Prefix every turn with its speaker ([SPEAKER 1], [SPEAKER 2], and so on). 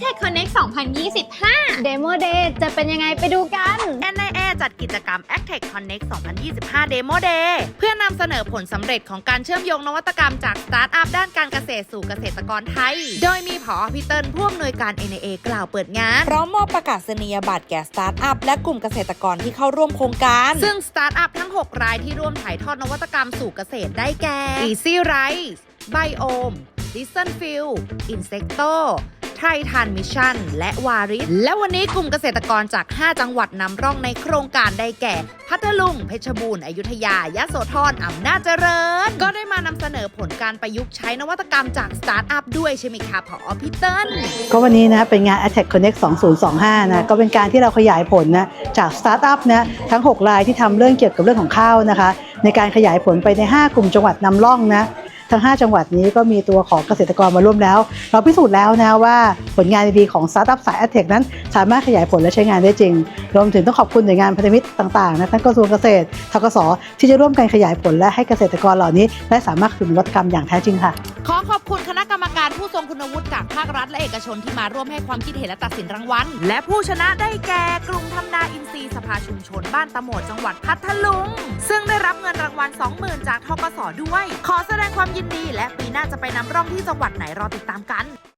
[SPEAKER 1] t e c h Connect 2025
[SPEAKER 2] Demo Day จะเป็นยังไงไปดูกัน
[SPEAKER 3] NIA จัดกิจกรรม Actech Connect 2025 Demo Day เพื่อนำเสนอผลสำเร็จของการเชื่อมโยงนวัตกรรมจากสตาร์ทอัพด้านการเกษตรสู่เกษตรกรไทย โดยมีผอพีเติ้ลผู้อำนวยการ NIA กล่าวเปิดงานพร้อมมอบประกาศนียบัตรแก่สตาร์ทอัพและกลุ่มเกษตรกรที่เข้าร่วมโครงการ ซึ่งสตาร์ทอัพทั้ง 6 รายที่ร่วมถ่ายทอดนวัตกรรมสู่เกษตรได้แก่ Easy Rice Biome Listen Field Insecto ไทรทันมิชชั่น และวาริสและวันนี้กลุ่มเกษตรกรจาก 5 จังหวัดนำร่องในโครงการได้แก่ พัทลุง เพชรบูรณ์อยุธยายะโสธรอำนาจเจริญ ก็ได้มานำเสนอผลการประยุกต์ใช้นวัตกรรมจากสตาร์ทอัพด้วยใช่ไหมคะพอพี่เติ้ล
[SPEAKER 4] ก็วันนี้นะเป็นงาน Attack Connect 2025 นะก็เป็นการที่เราขยายผลนะจากสตาร์ทอัพนะทั้ง 6 รายที่ทำเรื่องเกี่ยวกับเรื่องของข้าวนะคะ ในการขยายผลไปใน 5 กลุ่มจังหวัดนำร่องนะ ทั้ง 5 จังหวัดนี้ก็มีตัวของเกษตรกรมาร่วมแล้ว เราพิสูจน์แล้วนะว่าผลงานดีๆของสตาร์ทอัพสายแอดเทคนั้น สามารถขยายผลและใช้งานได้จริง รวมถึงต้องขอบคุณหน่วยงานพันธมิตรต่างๆนะทั้งกระทรวงเกษตรทกสที่จะร่วมกันขยายผลและให้เกษตรกรเหล่านี้ ได้สามารถถึงนวัตกรรมอย่างแท้จริงค่ะ
[SPEAKER 3] ขอขอบคุณคณะกรรมการผู้ทรงคุณวุฒิจากภาครัฐและเอกชนที่มาร่วมให้ความคิดเห็นและตัดสินรางวัล และผู้ชนะได้แก่กลุ่มทำนาอินทรีย์สภาชุมชนบ้านตะโหมดจังหวัดพัทลุง ซึ่งได้รับเงินรางวัล 20,000 จากทกสด้วย ขอแสดงความยินดี และปีหน้าจะไปนำร่องที่จังหวัดไหนรอติดตามกัน